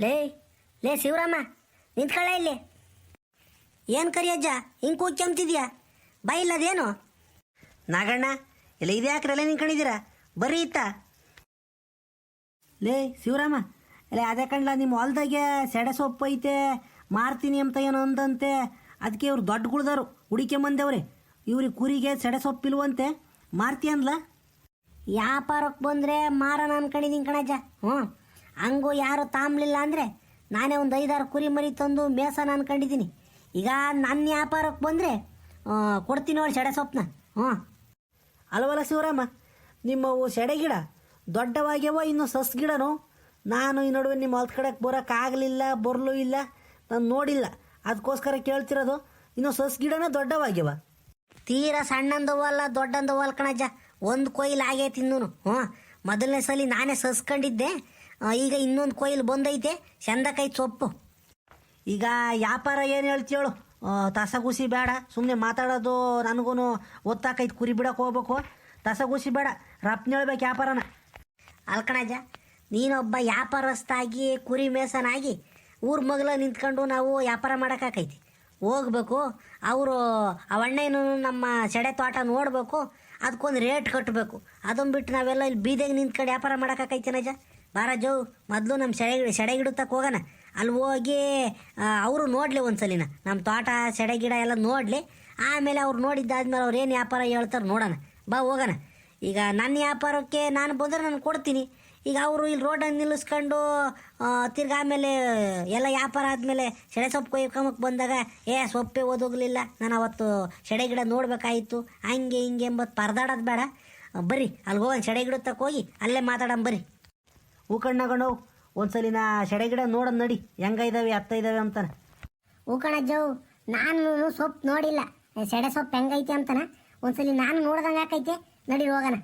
ಲೇ ಲೇ ಶಿವರಾಮ, ನಿಂತ್ಕೊಳ್ಳ ಇಲ್ಲಿ. ಏನು ಕರಿಯಜ್ಜ ಹಿಂಗೆ ಕೆಮ್ತಿದ್ಯಾ? ಇಲ್ಲ ಅದೇನು ನಾಗಣ್ಣ, ಇಲ್ಲ ಇದು ಯಾಕ್ರಲ್ಲ ನಿಂತ್ಕೊಂಡಿದ್ದೀರಾ? ಬರ್ರಿ ಇತ್ತ. ಲೇ ಶಿವರಾಮ ಇಲ್ಲ ಅದೇ ಕಣ್ಲ, ನಿಮ್ಮ ಹೊಲ್ದಾಗೆ ಸೆಡೆ ಸೊಪ್ಪು ಐತೆ, ಮಾರ್ತೀನಿ ಅಂತ ಏನೋ ಅಂದಂತೆ. ಅದಕ್ಕೆ ಇವ್ರು ದೊಡ್ಡಗುಳ್ದವ್ರು ಹುಡುಕೆ ಮಂದವ್ರೆ ಇವ್ರಿಗೆ ಕುರಿಗೆ ಸೆಡೆ ಸೊಪ್ಪಿಲ್ವಂತೆ ಮಾರ್ತಿ ಅಂದ್ಲ? ವ್ಯಾಪಾರಕ್ಕೆ ಬಂದರೆ ಮಾರೋಣ ಅನ್ಕೊಂಡಿದ್ದೀನಿ ಕಣಜ್ಜ. ಹ್ಞೂ ಹಂಗೂ ಯಾರು ತಾಂಬಲಿಲ್ಲ ಅಂದರೆ ನಾನೇ ಒಂದು ಐದಾರು ಕುರಿ ಮರಿ ತಂದು ಮೇಸನ ಅನ್ಕೊಂಡಿದ್ದೀನಿ ಈಗ ನನ್ನ ವ್ಯಾಪಾರಕ್ಕೆ ಬಂದರೆ ಕೊಡ್ತೀನಿ ನೋಡಿ ಸೆಡೆ ಸೊಪ್ಪನ್ನ ಹ್ಞೂ. ಅಲ್ವಲ್ಲ ಶಿವರಾಮ? ನಿಮ್ಮವು ಸೆಡೆ ಗಿಡ ದೊಡ್ಡವಾಗ್ಯವ, ಇನ್ನು ಸಸ್ ಗಿಡನು ನಾನು ಈ ನಡುವೆ ನಿಮ್ಮ ಹೊಲ್ದ ಕಡೆಗೆ ಬರೋಕ್ಕಾಗಲಿಲ್ಲ, ಬರಲೂ ಇಲ್ಲ, ನಾನು ನೋಡಿಲ್ಲ. ಅದಕ್ಕೋಸ್ಕರ ಕೇಳ್ತಿರೋದು, ಇನ್ನು ಸಸ್ ಗಿಡನ ದೊಡ್ಡವಾಗ್ಯವ. ತೀರಾ ಸಣ್ಣಂದವಲ್ಲ ಅಲ್ಲ ದೊಡ್ಡಂದು ಅಲ್ಲ ಕಣಜ್ಜ. ಒಂದು ಕೊಯ್ಲು ಆಗೈತಿ ಇನ್ನೂ ಹ್ಞೂ. ಮೊದಲನೇ ಸಲ ನಾನೇ ಸಸ್ಕೊಂಡಿದ್ದೆ ಈಗ ಇನ್ನೊಂದು ಕೊಯ್ಲು ಬಂದೈತೆ. ಚಂದಕೈ ಸೊಪ್ಪು. ಈಗ ವ್ಯಾಪಾರ ಏನು ಹೇಳ್ತೀಯೋಳು ತಸಗುಸಿ ಬೇಡ. ಸುಮ್ಮನೆ ಮಾತಾಡೋದು ನನಗೂ ಒತ್ತಾಕೈತೆ ಕುರಿ ಬಿಡಕ್ಕೆ ಹೋಗ್ಬೇಕು. ತಸಗುಸಿ ಬೇಡ. ರಪ್ನ ಹೇಳ್ಬೇಕು ವ್ಯಾಪಾರನ. ಅಲ್ಕಣಜ, ನೀನೊಬ್ಬ ವ್ಯಾಪಾರಸ್ಥಾಗಿ, ಕುರಿ ಮೇಸನಾಗಿ ಊರ ಮಗಲ ನಿಂತ್ಕೊಂಡು ನಾವು ವ್ಯಾಪಾರ ಮಾಡೋಕ್ಕಾಕೈತಿ ಹೋಗ್ಬೇಕು. ಅವರು ಅವಣ್ಣೇನು ನಮ್ಮ ಸೆಡೆ ತೋಟ ನೋಡಬೇಕು. ಅದಕ್ಕೊಂದು ರೇಟ್ ಕಟ್ಟಬೇಕು ಅದನ್ನು ಬಿಟ್ಟು ನಾವೆಲ್ಲ ಇಲ್ಲಿ ಬೀದಿಗೆ ನಿಂತ್ಕೊಂಡು ವ್ಯಾಪಾರ ಮಾಡೋಕ್ಕಾಕೈತಿ ಬಾರ ಜೋ, ಮೊದಲು ನಮ್ಮ ಸೆಡೆ ಸೆಡೆಗಿಡತಕ್ಕೆ ಹೋಗೋಣ. ಅಲ್ಲಿ ಹೋಗಿ ಅವರು ನೋಡಲಿ ಒಂದ್ಸಲಿನ. ನಮ್ಮ ತೋಟ ಸೆಡೆಗಿಡ ಎಲ್ಲ ನೋಡಲಿ. ಆಮೇಲೆ ಅವ್ರು ನೋಡಿದ್ದಾದ್ಮೇಲೆ ಅವ್ರು ಏನು ವ್ಯಾಪಾರ ಹೇಳ್ತಾರೆ ನೋಡೋಣ. ಬಾ, ಹೋಗೋಣ. ಈಗ ನನ್ನ ವ್ಯಾಪಾರಕ್ಕೆ ನಾನು ಬಂದರೆ ನಾನು ಕೊಡ್ತೀನಿ. ಈಗ ಅವರು ಇಲ್ಲಿ ರೋಡನ್ನು ನಿಲ್ಲಿಸ್ಕೊಂಡು ತಿರ್ಗಿ ಆಮೇಲೆ ಎಲ್ಲ ವ್ಯಾಪಾರ ಆದಮೇಲೆ ಸೆಡೆ ಸೊಪ್ಪು ಕೊಯ್ಕೊಂಬಕ್ಕೆ ಬಂದಾಗ, ಏ, ಸೊಪ್ಪೆ ಓದೋಗ್ಲಿಲ್ಲ. ನಾನು ಅವತ್ತು ಸೆಡೆ ಗಿಡ ನೋಡಬೇಕಾಯಿತು. ಹಂಗೆ, ಹಿಂಗೆ ಎಂಬತ್ತು ಪರದಾಡೋದು ಬೇಡ. ಬರ್ರಿ ಅಲ್ಲಿ ಹೋಗಿ ಸೆಡೆ ಗಿಡ ಹೋಗಿ, ಅಲ್ಲೇ ಮಾತಾಡೋಣ ಬರ್ರಿ ಹೂ ಕಣ್ಣಾಗೊಂಡು ಒಂದ್ಸಲಿ ನಾ ಸೆಡೆ ಗಿಡ ನೋಡೋದು ನಡಿ. ಹೆಂಗ ಇದಾವೆ ಅತ್ತ ಇದಾವೆ ಅಂತಾನೆ ಹೂಕಣಜ್ಜು ನಾನು ಸೊಪ್ಪು ನೋಡಿಲ್ಲ. ಸೆಡೆ ಸೊಪ್ಪು ಹೆಂಗೈತೆ ಅಂತಾನ? ಒಂದ್ಸಲಿ ನಾನು ನೋಡ್ದಂಗೆ ಹಾಕೈತೆ ನಡಿ ಹೋಗೋಣ.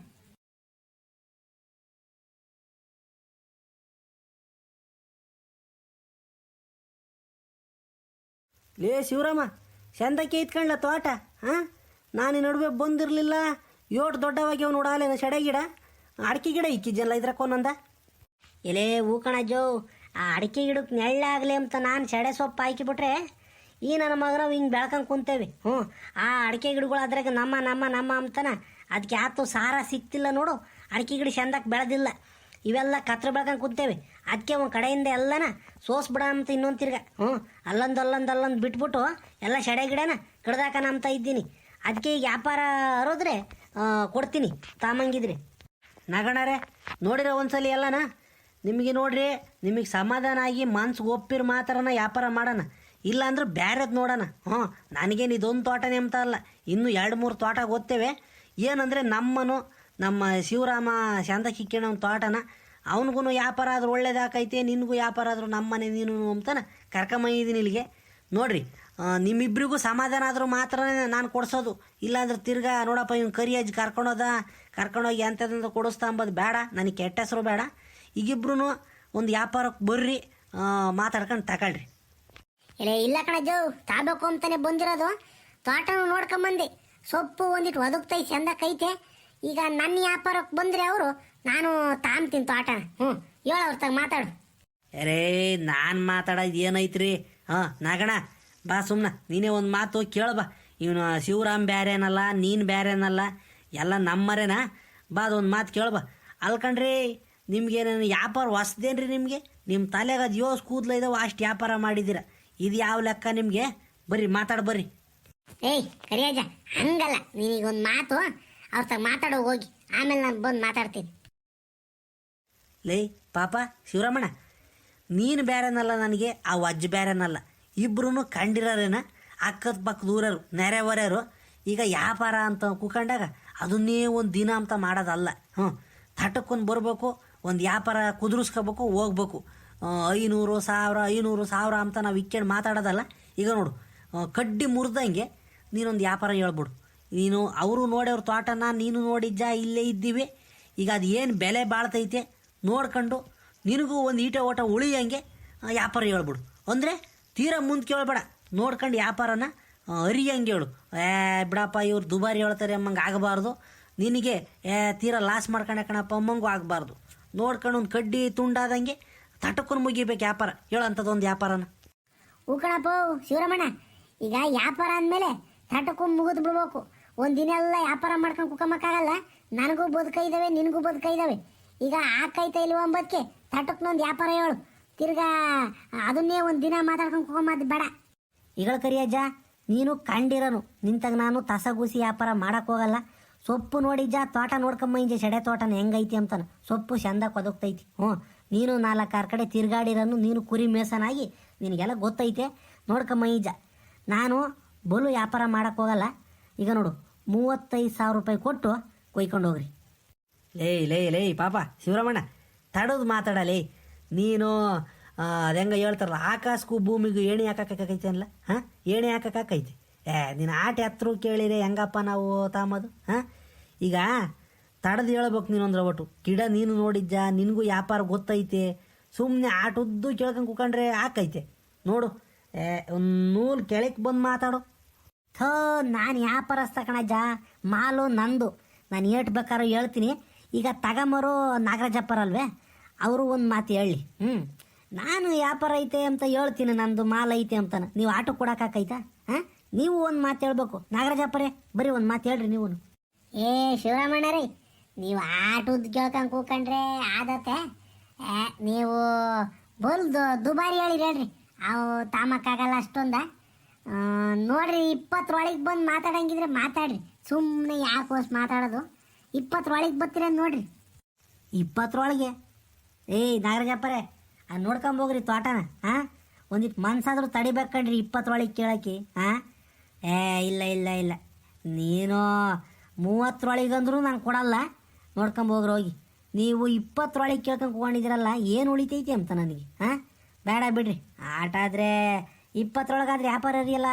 ಲೇ ಶಿವರಾಮ ಚಂದಕ್ಕೆ ಇತ್ಕಂಡ್ಲ ತೋಟ ಹಾಂ? ನಾನು ನಡುವೆ ಬಂದಿರಲಿಲ್ಲ. ಏಟು ಅವ್ನು ನೋಡಾಲೇನ ಸೆಡೆ ಗಿಡ. ಅಡಿಕೆ ಗಿಡ ಇಕ್ಕಿದ್ಯಲ್ಲ ಇದ್ರಕ್ಕೊಂದೊಂದ ಎಲೇ ಹೂಕಣಜ್ಜೋ ಆ ಅಡಿಕೆ ಗಿಡಕ್ಕೆ ನೆಳ್ಳಾಗಲಿ ಅಂತ ನಾನು ಸೆಡೆ ಸೊಪ್ಪು ಹಾಕಿಬಿಟ್ರೆ ಈ ನನ್ನ ಮಗನ ಹಿಂಗೆ ಬೆಳ್ಕೊಂಡು ಕುಂತೇವೆ. ಹ್ಞೂ ಆ ಅಡಿಕೆ ಗಿಡಗಳು ಅದ್ರಾಗ ನಮ್ಮ ನಮ್ಮ ನಮ್ಮ ಅಂತಾನೆ. ಅದಕ್ಕೆ ಯಾತು ಸಾರ ಸಿಕ್ತಿಲ್ಲ ನೋಡು ಅಡಿಕೆ ಗಿಡ ಚಂದಕ್ಕೆ ಬೆಳೆದಿಲ್ಲ. ಇವೆಲ್ಲ ಕತ್ರ ಬೆಳ್ಕೊಂಡು ಕುಂತೇವೆ. ಅದಕ್ಕೆ ಒಂದು ಕಡೆಯಿಂದ ಎಲ್ಲನ ಸೋಸ್ಬಿಡ ಅಂತ ಇನ್ನೊಂದು ತಿರ್ಗ. ಹ್ಞೂ ಅಲ್ಲೊಂದು ಅಲ್ಲೊಂದು ಅಲ್ಲೊಂದು ಬಿಟ್ಬಿಟ್ಟು ಎಲ್ಲ ಸೆಡೆ ಗಿಡನ ಕಡ್ದಾಕ ಅಂತ ಇದ್ದೀನಿ. ಅದಕ್ಕೆ ಈಗ ವ್ಯಾಪಾರ ಹರೋದ್ರೆ ಆ, ಕೊಡ್ತೀನಿ ತಾಮಂಗಿದ್ರಿ. ನಗಣರೇ ನೋಡಿರ ಒಂದ್ಸಲಿ ಎಲ್ಲನ ನಿಮಗೆ ನೋಡ್ರಿ, ನಿಮಗೆ ಸಮಾಧಾನ ಆಗಿ ಮನ್ಸು ಒಪ್ಪಿರ ಮಾತ್ರನ ವ್ಯಾಪಾರ ಮಾಡೋಣ. ಇಲ್ಲಾಂದ್ರೆ ಬ್ಯಾರೆದು ನೋಡೋಣ. ಹ್ಞೂ ನನಗೇನು ಇದೊಂದು ತೋಟ ಅಂತ ಅಲ್ಲ ಇನ್ನೂ ಎರಡು ಮೂರು ತೋಟ ಗೊತ್ತೇವೆ ಏನಂದರೆ ನಮ್ಮನು, ನಮ್ಮ ಶಿವರಾಮ ಶಾಂತ ಕಿಕ್ಕಿಣ ಒಂದು ತೋಟನ ಅವನಿಗೂ ವ್ಯಾಪಾರ ಆದ್ರೂ ಒಳ್ಳೇದಾಕೈತೆ, ನಿನಗೂ ವ್ಯಾಪಾರ ಆದರೂ ನಮ್ಮನೆ ನೀನು ಅಂತಾನೆ ಕರ್ಕೊಂಬಂದಿದ್ದೀನಿ ಇಲ್ಲಿಗೆ. ನೋಡ್ರಿ ನಿಮ್ಮಿಬ್ಬರಿಗೂ ಸಮಾಧಾನ ಆದರೂ ಮಾತ್ರ ನಾನು ಕೊಡ್ಸೋದು. ಇಲ್ಲಾಂದ್ರೆ ತಿರ್ಗಾ ನೋಡಪ್ಪ, ಇವ್ನು ಕರಿ ಅಜ್ಜಿ ಕರ್ಕೊಂಡೋದ ಕರ್ಕೊಂಡೋಗಿ ಎಂಥದ್ದಂತ ಕೊಡಿಸ್ತಾ ಅಂಬೋದು ಬೇಡ ನನಗೆ ಕೆಟ್ಟ ಹೆಸರು ಬೇಡ. ಈಗಿಬ್ರು ಒಂದು ವ್ಯಾಪಾರಕ್ಕೆ ಬರ್ರಿ ಮಾತಾಡ್ಕೊಂಡು ತಗೊಳ್ರಿ. ಇಲ್ಲ ಇಲ್ಲ ಕಣಜ್ಜು ತಾಬೇಕು ಅಂತಾನೆ ಬಂದಿರೋದು. ತೋಟನು ನೋಡ್ಕೊಂಬಂದೆ. ಸೊಪ್ಪು ಒಂದಿಟ್ಟು ಒದಗ್ತೈ ಚಂದಕ್ಕೈತೆ ಈಗ ನನ್ನ ವ್ಯಾಪಾರಕ್ಕೆ ಬಂದ್ರೆ ಅವರು ನಾನು ತಾಂಬ್ತೀನಿ ತೋಟ ಹ್ಞೂ ಹೇಳ ಅವ್ರ ತಗ ಮಾತಾಡು. ಅರೇ ನಾನು ಮಾತಾಡೋದು ಏನೈತ್ರಿ? ಹಾಂ ನಾಗಣ ಬಾ ಸುಮ್ಮನೆ ನೀನೇ ಒಂದು ಮಾತು ಕೇಳಬಾ ಇವನು ಶಿವರಾಮ್ ಬ್ಯಾರೇನಲ್ಲ ನೀನು ಬ್ಯಾರೇನಲ್ಲ ಎಲ್ಲ ನಮ್ಮರೇನಾ? ಬಾ ಅದೊಂದು ಮಾತು ಕೇಳು ಬಾ. ನಿಮ್ಗೇನೇನು ವ್ಯಾಪಾರ ಹೊಸ್ದೇನ್ರಿ ನಿಮಗೆ? ನಿಮ್ಮ ತಲೆಗೆ ಅದು ಯೋಸ್ ಕೂದಲು ಇದಾವೆ ಅಷ್ಟು ವ್ಯಾಪಾರ ಮಾಡಿದ್ದೀರ ಇದು ಯಾವ ಲೆಕ್ಕ ನಿಮಗೆ? ಬರ್ರಿ ಮಾತಾಡಿ ಬರ್ರಿ. ಏಯ್ ಕರಿಯಾಜ ಹಂಗಲ್ಲ. ನೀನೀಗೊಂದು ಮಾತು ಅವ್ರ ತಗ ಮಾತಾಡೋ ಹೋಗಿ. ಆಮೇಲೆ ನಾನು ಬಂದು ಮಾತಾಡ್ತೀನಿ. ಲೇ ಪಾಪ ಶಿವರಾಮಣ್ಣ ನೀನು ಬೇರೆನಲ್ಲ ನನಗೆ ಆ ವಜ್ಜ ಬೇರೆನಲ್ಲ ಇಬ್ಬರೂ ಕಂಡಿರೋರೇನ? ಅಕ್ಕದ ಪಕ್ಕದ ಊರರು ನೆರೆಹೊರೆಯರು ಈಗ ವ್ಯಾಪಾರ ಅಂತ ಕೂಕೊಂಡಾಗ ಅದನ್ನೇ ಒಂದು ದಿನ ಅಂತ ಮಾಡೋದಲ್ಲ. ಹ್ಞೂ ತಟಕ್ಕೊಂದು ಬರಬೇಕು ಒಂದು ವ್ಯಾಪಾರ ಕುದುರಿಸ್ಕೋಬೇಕು, ಹೋಗ್ಬೇಕು. ಐನೂರು ಸಾವಿರ ಐನೂರು ಸಾವಿರ ಅಂತ ನಾವು ಇಕ್ಕೊಂಡು ಮಾತಾಡೋದಲ್ಲ, ಈಗ ನೋಡು ಕಡ್ಡಿ ಮುರಿದಂಗೆ ನೀನೊಂದು ವ್ಯಾಪಾರ ಹೇಳ್ಬಿಡು. ನೀನು, ಅವರು ನೋಡ್ಯವ್ರ ತೋಟನ ನೀನು ನೋಡಿದ್ದ ಇಲ್ಲೇ ಇದ್ದೀವಿ. ಈಗ ಅದು ಏನು ಬೆಲೆ ಬಾಳ್ತೈತೆ ನೋಡ್ಕೊಂಡು ನಿನಗೂ ಒಂದು ಈಟ ಓಟ ಉಳಿಯಂಗೆ ವ್ಯಾಪಾರ ಹೇಳ್ಬಿಡು. ಅಂದರೆ ತೀರಾ ಮುಂದೆ ಕೇಳಬೇಡ, ನೋಡ್ಕೊಂಡು ವ್ಯಾಪಾರನ ಅರಿಯಂಗೆ ಹೇಳು. ಏ, ಬಿಡಪ್ಪ, ಇವ್ರು ದುಬಾರಿ ಹೇಳ್ತಾರೆ, ಅಮ್ಮಂಗೆ ಆಗಬಾರ್ದು. ನಿನಗೆ, ಏ, ತೀರಾ ಲಾಸ್ ಮಾಡ್ಕೊಂಡೆ ಕಣಪ್ಪ, ಅಮ್ಮಂಗೂ ಆಗಬಾರ್ದು. ನೋಡ್ಕೊಂಡು ಒಂದು ಕಡ್ಡಿ ತುಂಡಾದಂಗೆ ತಟಕ್ಕನ್ನು ಮುಗಿಬೇಕು ವ್ಯಾಪಾರ. ಹೇಳಂಥದ್ದೊಂದು ವ್ಯಾಪಾರನ. ಹೂ ಕಣಪ್ಪ ಶಿವರಮಣ, ಈಗ ವ್ಯಾಪಾರ ಅಂದಮೇಲೆ ತಟಕ್ಕೂ ಮುಗಿದು ಬಿಡ್ಬೇಕು. ಒಂದು ದಿನ ಎಲ್ಲ ವ್ಯಾಪಾರ ಮಾಡ್ಕೊಂಡು ಕುಕ್ಕಮ್ಮಕ್ಕಾಗಲ್ಲ ನನಗೂ ಬದುಕೈದಾವೆ ನಿನಗೂ ಬದುಕೈದಾವೆ ಈಗ ಆಕೈತ ಇಲ್ವ ಅಂಬದಕ್ಕೆ ತಟಕ್ನೊಂದು ವ್ಯಾಪಾರ ಹೇಳು. ತಿರ್ಗಾ ಅದನ್ನೇ ಒಂದು ದಿನ ಮಾತಾಡ್ಕೊಂಡು ಕುಕ್ಕಮ್ಮದು ಬೇಡ. ಈಗಳ ಕರಿಯಜ್ಜ, ನೀನು ಕಂಡಿರನು. ನಿಂತಾಗ ನಾನು ತಸಗೂಸಿ ವ್ಯಾಪಾರ ಮಾಡಕ್ ಹೋಗಲ್ಲ. ಸೊಪ್ಪು ನೋಡಿಜ್ಜ ತೋಟ ನೋಡ್ಕಮ್ಮ ನೋಡ್ಕೊಂಬಂಜೆ ಸೆಡೆ ತೋಟನ ಹೆಂಗೈತಿ ಅಂತಾನ. ಸೊಪ್ಪು ಚಂದ ಕೊದಕ್ತೈತಿ ಹ್ಞೂ, ನೀನು ನಾಲ್ಕಾರು ಕಡೆ ತಿರ್ಗಾಡಿರನು ನೀನು ಕುರಿ ಮೇಸನಾಗಿ ನಿನಗೆಲ್ಲ ಗೊತ್ತೈತೆ. ನೋಡ್ಕಮ್ಮ, ಈಜ. ನಾನು ಬಲು ವ್ಯಾಪಾರ ಮಾಡಕ್ ಹೋಗಲ್ಲ. ಈಗ ನೋಡು, ಮೂವತ್ತೈದು ಸಾವಿರ ರೂಪಾಯಿ ಕೊಟ್ಟು ಕೊಯ್ಕೊಂಡು ಹೋಗ್ರಿ ಲೇ ಲೇಯ್ ಲೇ ಪಾಪ ಶಿವರಮಣ್ಣ ತಡೋದು ಮಾತಾಡಲೇ ನೀನು ಅದು ಹೆಂಗೆ ಹೇಳ್ತಾರಲ್ಲ, ಆಕಾಶಕ್ಕೂ ಭೂಮಿಗೂ ಏಣಿ ಹಾಕಕ್ಕೈತೆ ಅಲ್ಲ ಹಾಂ? ಏಣಿ ಹಾಕಕ್ಕೈತೆ ಏ, ನಿನ್ನ ಆಟ ಹತ್ರ ಕೇಳಿರಿ ಹೆಂಗಪ್ಪ ನಾವು ತಾಮದು? ಹಾಂ? ಈಗ ತಡದು ಹೇಳ್ಬೇಕು ನೀನೊಂದ್ರ ಒಟ್ಟು. ಗಿಡ ನೀನು ನೋಡಿದ್ದ ನಿನಗೂ ವ್ಯಾಪಾರ ಗೊತ್ತೈತೆ. ಸುಮ್ಮನೆ ಆಟದ್ದು ಕೇಳ್ಕೊಂಡು ಕುಕೊಂಡ್ರೆ ಹಾಕೈತೆ ನೋಡು. ಏ, ಒಂದು ನೂಲು ಕೆಳಕ್ಕೆ ಬಂದು ಮಾತಾಡು. ಥೋ, ನಾನು ವ್ಯಾಪಾರಸ್ಥ ಕಣಜ್ಜ. ಮಾಲು ನಂದು. ನಾನು ಏಟ್ ಬೇಕಾದ್ರೂ ಹೇಳ್ತೀನಿ. ಈಗ ತಗಮರು ನಾಗರಾಜಪ್ಪರಲ್ವೇ ಅವರು ಒಂದು ಮಾತು ಹೇಳಿ. ಹ್ಞೂ ನಾನು ವ್ಯಾಪಾರ ಐತೆ ಅಂತ ಹೇಳ್ತೀನಿ, ನಂದು ಮಾಲ್ ಐತೆ ಅಂತಾನೆ. ನೀವು ಆಟೋ ಕೊಡೋಕ್ಕಾಕೈತಾ ಹಾಂ? ನೀವು ಒಂದು ಮಾತು ಹೇಳ್ಬೇಕು. ನಾಗರಾಜಪ್ಪರೇ, ಬರೀ ಒಂದು ಮಾತು ಹೇಳ್ರಿ ನೀವು ಏ ಶಿವರಾಮಣ್ಣ ರೀ ನೀವು ಆಟದ ಕೇಳ್ಕೊಂಡು ಕೂಕೊಂಡ್ರೆ ಆದತ್ತೆ. ನೀವು ಬಲ್ದು ದುಬಾರಿ ಹೇಳಿರಿ ಹೇಳ್ರಿ. ಅವು ತಾಮಕ್ಕಾಗಲ್ಲ ಅಷ್ಟೊಂದ. ನೋಡ್ರಿ, ಇಪ್ಪತ್ತರೊಳಗೆ ಬಂದು ಮಾತಾಡಂಗಿದ್ರೆ ಮಾತಾಡ್ರಿ. ಸುಮ್ಮನೆ ಯಾಕೆ ಹೋಸ್ ಮಾತಾಡೋದು? ಇಪ್ಪತ್ತರೊಳಗೆ ಬರ್ತೀರ ನೋಡ್ರಿ. ಇಪ್ಪತ್ತರೊಳಗೆ? ಏಯ್ ನಾಗರಾಜಪ್ಪರೇ ಅದು ನೋಡ್ಕೊಂಬೋಗ್ರಿ ತೋಟನ ಹಾಂ ಒಂದಿಟ್ಟು ತಡಿಬೇಕು ತಡಿಬೇಕಂಡ್ರಿ ಇಪ್ಪತ್ತರೊಳಗೆ ಕೇಳೋಕೆ ಹಾಂ ಏ, ಇಲ್ಲ ಇಲ್ಲ ಇಲ್ಲ. ನೀನು ಮೂವತ್ತರೊಳಗೆ ಅಂದ್ರೂ ನಾನು ಕೊಡಲ್ಲ. ನೋಡ್ಕೊಂಬೋಗ್ರಿ ಹೋಗಿ. ನೀವು ಇಪ್ಪತ್ತರೊಳಗೆ ಕೇಳ್ಕೊಂಡು ಕೂಕೊಂಡಿದ್ದೀರಲ್ಲ ಏನು ಉಳಿತೈತಿ ಅಂತ ನನಗೆ, ಹಾಂ? ಬೇಡ ಬಿಡ್ರಿ. ಆಟ ಆದರೆ ಇಪ್ಪತ್ತರೊಳಗಾದ್ರೆ ವ್ಯಾಪಾರ ಅರಿಯಲ್ಲ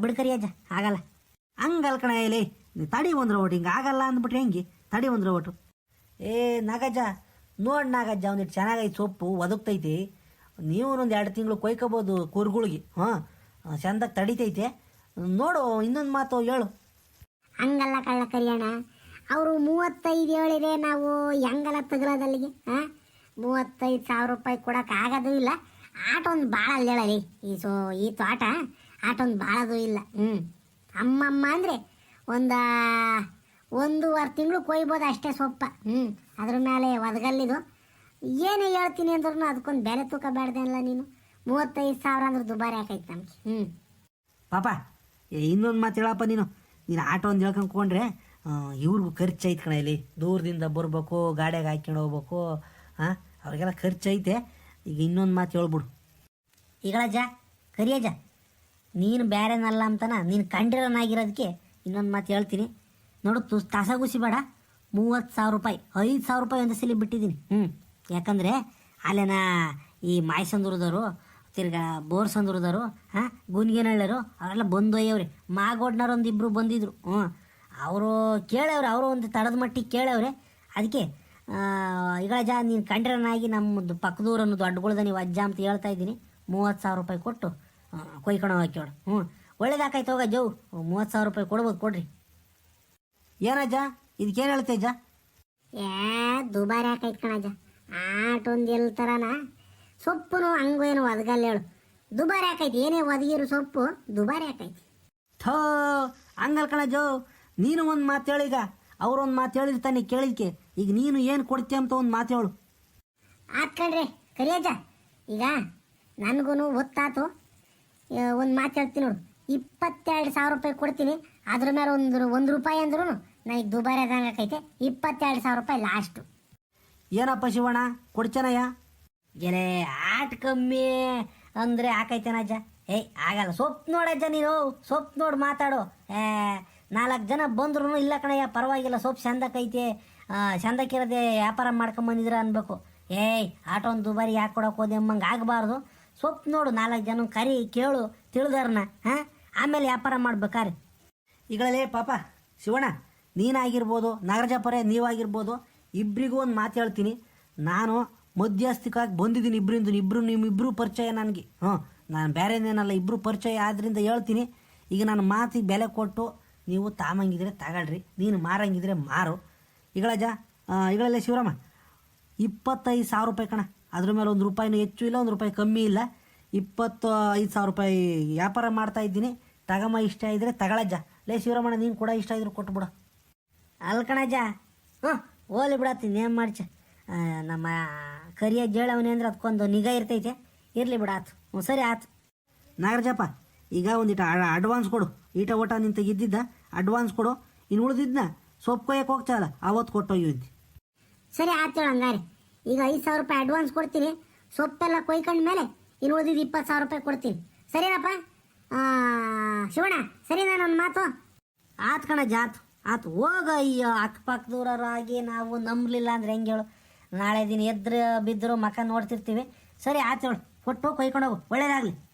ಬಿಡ್ಕರಿ ಅಜ್ಜ. ಆಗಲ್ಲ. ಹಂಗಲ್ ಕಣ ಇಲ್ಲಿ. ತಡಿ ಒಂದ್ರ ಓಟು ಹಿಂಗೆ ಆಗಲ್ಲ ಅಂದ್ಬಿಟ್ರೆ ಹೆಂಗೆ? ತಡಿ ಒಂದ್ರ ಓಟು ಏ, ನಾಗಜ್ಜ, ನೋಡಿ ನಾಗಜ್ಜ ಒಂದಿಟ್ಟು ಚೆನ್ನಾಗೈತೆ ಸೊಪ್ಪು, ಒದಗ್ತೈತಿ. ನೀವು ಒಂದು ಎರಡು ತಿಂಗಳು ಕೊಯ್ಕೋಬೋದು ಕುರ್ಗುಳಿಗೆ, ಹಾಂ? ಚಂದಾಗಿ ತಡಿತೈತೆ. ನೋಡು, ಇನ್ನೊಂದು ಮಾತು ಹೇಳು. ಹಂಗಲ್ಲ ಕಳ್ಳ ಕರಿಯೋಣ ಅವರು ಮೂವತ್ತೈದು ಹೇಳಿದೆ ನಾವು ಹೆಂಗಲ್ಲ ತಗಲೋದಲ್ಲಿಗೆ ಹಾಂ ಮೂವತ್ತೈದು ಸಾವಿರ ರೂಪಾಯಿ ಕೊಡೋಕೆ ಆಗೋದು ಇಲ್ಲ. ಆಟ ಒಂದು ಭಾಳ ಅಲ್ಲಿ ಹೇಳಲಿ ಈ ಸೊ, ಈ ತೋಟ. ಆಟ ಒಂದು ಭಾಳದು ಇಲ್ಲ. ಹ್ಞೂ ಅಮ್ಮಮ್ಮ ಅಂದರೆ ಒಂದು, ಒಂದೂವರೆ ತಿಂಗಳು ಕೊಯ್ಬೋದು ಅಷ್ಟೇ ಸೊಪ್ಪ. ಹ್ಞೂ ಅದ್ರ ಮೇಲೆ ಒದಗಲ್ಲಿದು. ಏನು ಹೇಳ್ತೀನಿ ಅಂದ್ರೂ ಅದಕ್ಕೊಂದು ಬೆಲೆ ತೂಕ ಅಲ್ಲ ನೀನು. ಮೂವತ್ತೈದು ಸಾವಿರ ಅಂದ್ರೆ ದುಬಾರಿ ಹಾಕೈತೆ ನಮಗೆ. ಹ್ಞೂ ಪಾಪ ಇನ್ನೊಂದು ಮಾತು ಹೇಳಪ್ಪ ನೀನು. ನೀನು ಆಟೋ ಒಂದು ಹೇಳ್ಕೊಂಡ್ಕೊಂಡ್ರೆ ಇವ್ರಿಗೂ ಖರ್ಚು ಐತೆ ಕಣ ಇಲ್ಲಿ. ದೂರದಿಂದ ಬರಬೇಕು, ಗಾಡಿಯಾಗ ಹಾಕ್ಕೊಂಡು ಹೋಗ್ಬೇಕು ಹಾಂ ಅವ್ರಿಗೆಲ್ಲ ಖರ್ಚು ಐತೆ. ಈಗ ಇನ್ನೊಂದು ಮಾತು ಹೇಳ್ಬಿಡು. ಈಗಳಜ್ಜ ಕರಿಯಜ್ಜ ನೀನು ಬೇರೆನಲ್ಲ ಅಂತನ, ನೀನು ಕಂಡಿರೋನಾಗಿರೋದಕ್ಕೆ ಇನ್ನೊಂದು ಮಾತು ಹೇಳ್ತೀನಿ. ನೋಡು ತು ತಸಗುಸಿ ಬೇಡ. ಮೂವತ್ತು ಸಾವಿರ ರೂಪಾಯಿ, ಐದು ಸಾವಿರ ರೂಪಾಯಿ ಒಂದು ಸಲ ಬಿಟ್ಟಿದ್ದೀನಿ. ಹ್ಞೂ ಯಾಕಂದರೆ, ಅಲ್ಲೇನಾ ಈ ಮಾಯಸಂದ್ರದವರು ತಿರ್ಗಾ ಬೋರ್ಸಂದ್ರದವರು, ಹಾಂ ಗುನ್ಗಿನಳ್ಳರು ಅವರೆಲ್ಲ ಬಂದೊಯ್ಯವ್ರಿ. ಮಾಗೋಡ್ನವ್ರು ಒಂದು ಇಬ್ಬರು ಬಂದಿದ್ರು. ಹ್ಞೂ ಅವರು ಕೇಳವ್ರೆ, ಅವರು ಒಂದು ತಡದ ಮಟ್ಟಿಗೆ ಕೇಳವ್ರೆ. ಅದಕ್ಕೆ ಈಗ ಜಾ ನೀನು ಕಂಡ್ರನಾಗಿ ನಮ್ಮದು ಪಕ್ಕದೂರನ್ನು ದೊಡ್ಡಗಳ್ದ ನೀವು ಅಜ್ಜ ಅಂತ ಹೇಳ್ತಾ ಇದ್ದೀನಿ. ಮೂವತ್ತು ಸಾವಿರ ರೂಪಾಯಿ ಕೊಟ್ಟು ಕೊಯ್ಕೊಂಡು ಹಾಕ್ಯೋಳು ಹ್ಞೂ ಒಳ್ಳೇದಾಕಾಯ್ತು ಹೋಗ ಜವ್ ಮೂವತ್ತು ಸಾವಿರ ರೂಪಾಯಿ ಕೊಡ್ಬೋದು, ಕೊಡ್ರಿ. ಏನಜ್ಜ ಇದಕ್ಕೇನು ಹೇಳ್ತೇಜ ಏ, ದುಬಾರಿ ಹಾಕೈತ್ ಕಣಜ್ಜ ಆಟೊಂದು ಒಂದು ಎಲ್ತರನ ಸೊಪ್ಪುನು ಹಂಗೇನು ಒದಗಲ್ಲ ಹೇಳು. ದುಬಾರಿ ಹಾಕೈತಿ ಏನೇ ಒದಗಿರು ಸೊಪ್ಪು ದುಬಾರಿ ಹಾಕೈತಿ ಥೋ ಹಂಗಲ್ ಕಣ ಜೋ ನೀನು ಒಂದು ಮಾತು ಹೇಳೀಗ ಅವ್ರೊಂದು ಮಾತು ಹೇಳಿರ್ತಾನೆ ಕೇಳಿದ್ಕೆ. ಈಗ ನೀನು ಏನು ಕೊಡ್ತೀಯ ಅಂತ ಒಂದು ಮಾತು ಹೇಳು. ಆತ್ ಕಣ್ರಿ ಕರಿಯಜ್ಜ ಈಗ ನನಗೂ ಒತ್ತಾತು ಒಂದು ಮಾತು ಹೇಳ್ತೀನಿ ನೋಡು. ಇಪ್ಪತ್ತೆರಡು ಸಾವಿರ ರೂಪಾಯಿ ಕೊಡ್ತೀನಿ. ಅದ್ರ ಮೇಲೆ ಒಂದು ಒಂದು ರೂಪಾಯಿ ಅಂದ್ರೂ ನನಗೆ ದುಬಾರಿ ಆದಂಗೆ ಆಕೈತೆ. ಇಪ್ಪತ್ತೆರಡು ಸಾವಿರ ರೂಪಾಯಿ ಲಾಸ್ಟು ಏನಪ್ಪ ಶಿವಣ್ಣ ಕೊಡ್ಚನಯ್ಯ ಗೆಲೆ ಆಟ ಕಮ್ಮಿ ಅಂದರೆ ಆಕೈತೇನಜ್ಜ ಏಯ್, ಆಗಲ್ಲ. ಸೊಪ್ಪು ನೋಡಜ್ಜ ನೀನು. ಸೊಪ್ಪು ನೋಡಿ, ಮಾತಾಡು. ನಾಲ್ಕು ಜನ ಬಂದ್ರು ಇಲ್ಲ ಕಣಯ್ಯ, ಪರವಾಗಿಲ್ಲ. ಸೊಪ್ಪು ಚಂದಕ್ಕೈತೆ. ಚಂದಕ್ಕಿರೋದೆ ವ್ಯಾಪಾರ ಮಾಡ್ಕೊಂಬಂದಿದ್ರ ಅನ್ಬೇಕು. ಏಯ್ ಆಟೋ ಒಂದು ದುಬಾರಿ ಯಾಕೆ ಕೊಡಕ್ಕೆ ಹೋದೆ ಅಮ್ಮಂಗೆ ಆಗಬಾರ್ದು. ಸೊಪ್ಪು ನೋಡು, ನಾಲ್ಕು ಜನ ಕರಿ, ಕೇಳು, ತಿಳಿದಾರನ, ಹಾಂ? ಆಮೇಲೆ ವ್ಯಾಪಾರ ಮಾಡ್ಬೇಕಾರೆ. ಈಗಳೇ ಪಾಪ, ಶಿವಣ್ಣ, ನೀನಾಗಿರ್ಬೋದು, ನಾಗರಾಜಪ್ಪರೇ ನೀವಾಗಿರ್ಬೋದು ಇಬ್ಬರಿಗೂ ಒಂದು ಮಾತು ಹೇಳ್ತೀನಿ. ನಾನು ಮಧ್ಯಸ್ಥಿಕಾಗಿ ಬಂದಿದ್ದೀನಿ ಇಬ್ಬರಿಂದ ಇಬ್ಬರು ನಿಮ್ಮಿಬ್ಬರು ಪರಿಚಯ ನನಗೆ. ಹ್ಞೂ ನಾನು ಬೇರೆದೇನಲ್ಲ ಇಬ್ಬರು ಪರಿಚಯ ಆದ್ದರಿಂದ ಹೇಳ್ತೀನಿ. ಈಗ ನಾನು ಮಾತಿಗೆ ಬೆಲೆ ಕೊಟ್ಟು ನೀವು ತಾಮಂಗಿದ್ರೆ ತಗೊಳ್ರಿ, ನೀನು ಮಾರಂಗಿದ್ರೆ ಮಾರು. ಈಗಳಜ ಈಗಳಲ್ಲೇ ಶಿವರಾಮ, ಇಪ್ಪತ್ತೈದು ಸಾವಿರ ರೂಪಾಯಿ ಕಣ. ಅದ್ರ ಮೇಲೆ ಒಂದು ರೂಪಾಯಿನೂ ಹೆಚ್ಚು ಇಲ್ಲ, ಒಂದು ರೂಪಾಯಿ ಕಮ್ಮಿ ಇಲ್ಲ. ಇಪ್ಪತ್ತು ಐದು ಸಾವಿರ ರೂಪಾಯಿ ವ್ಯಾಪಾರ ಮಾಡ್ತಾ ಇದ್ದೀನಿ. ತಗಮ್ಮ ಇಷ್ಟ ಇದ್ರೆ ತಗೊಳಜ್ಜ ಲೇ ಶಿವರಾಮಣ್ಣ, ನೀನು ಕೂಡ ಇಷ್ಟ ಇದ್ರೆ ಕೊಟ್ಟುಬಿಡು ಅಲ್ಲಿ ಕಣಜ್ಜ. ಹ್ಞೂ ಓಲಿ ಬಿಡತ್ತೀನಿ, ಏನು ಮಾಡ್ಚ? ನಮ್ಮ ಕರಿಯ ಜೇಳವನೇ ಅಂದ್ರೆ ಅದಕ್ಕೊಂದು ನಿಗಾ ಇರ್ತೈತೆ. ಇರಲಿ ಬಿಡ ಆತು. ಹ್ಞೂ ಸರಿ ಆತು. ನಾಗರಾಜಪ್ಪ ಈಗ ಒಂದಿಟ ಅಡ್ವಾನ್ಸ್ ಕೊಡು. ಈಟ ಊಟ ನಿನ್ ತೆಗಿದ್ದಿದ್ದ ಅಡ್ವಾನ್ಸ್ ಕೊಡು. ಇನ್ನು ಉಳಿದಿದ್ನ ಸೊಪ್ಪು ಕೊಯ್ಯಕ್ಕೆ ಹೋಗ್ತಾವಲ್ಲ ಅವತ್ತು ಕೊಟ್ಟೋಗಿದ್ದಿ ಸರಿ ಆಯ್ತು ಹಂಗಾರೆ. ಈಗ ಐದು ಸಾವಿರ ರೂಪಾಯಿ ಅಡ್ವಾನ್ಸ್ ಕೊಡ್ತೀನಿ. ಸೊಪ್ಪೆಲ್ಲ ಕೊಯ್ಕೊಂಡ ಮೇಲೆ ಇನ್ನು ಉಳಿದಿದ್ದು ಇಪ್ಪತ್ತು ಸಾವಿರ ರೂಪಾಯಿ ಕೊಡ್ತೀನಿ. ಸರಿನಪ್ಪ? ಶಿವಣ್ಣ ಸರಿನಾ ನನ್ನ ಮಾತು? ಆತು ಕಣ ಜಾತು ಆತು ಹೋಗ ಅಯ್ಯೋ ಅಕ್ಕಪಕ್ಕದವ್ರಾಗಿ ನಾವು ನಂಬಲಿಲ್ಲ ಅಂದ್ರೆ ಹೆಂಗೆ ಹೇಳು? ನಾಳೆ ದಿನ ಎದ್ರು ಬಿದ್ದರೂ ಮಕ ನೋಡ್ತಿರ್ತೀವಿ. ಸರಿ ಆಯ್ತು ಕೊಟ್ಟು ಕೊಯ್ಕೊಂಡು ಹೋಗು. ಒಳ್ಳೇದಾಗಲಿ.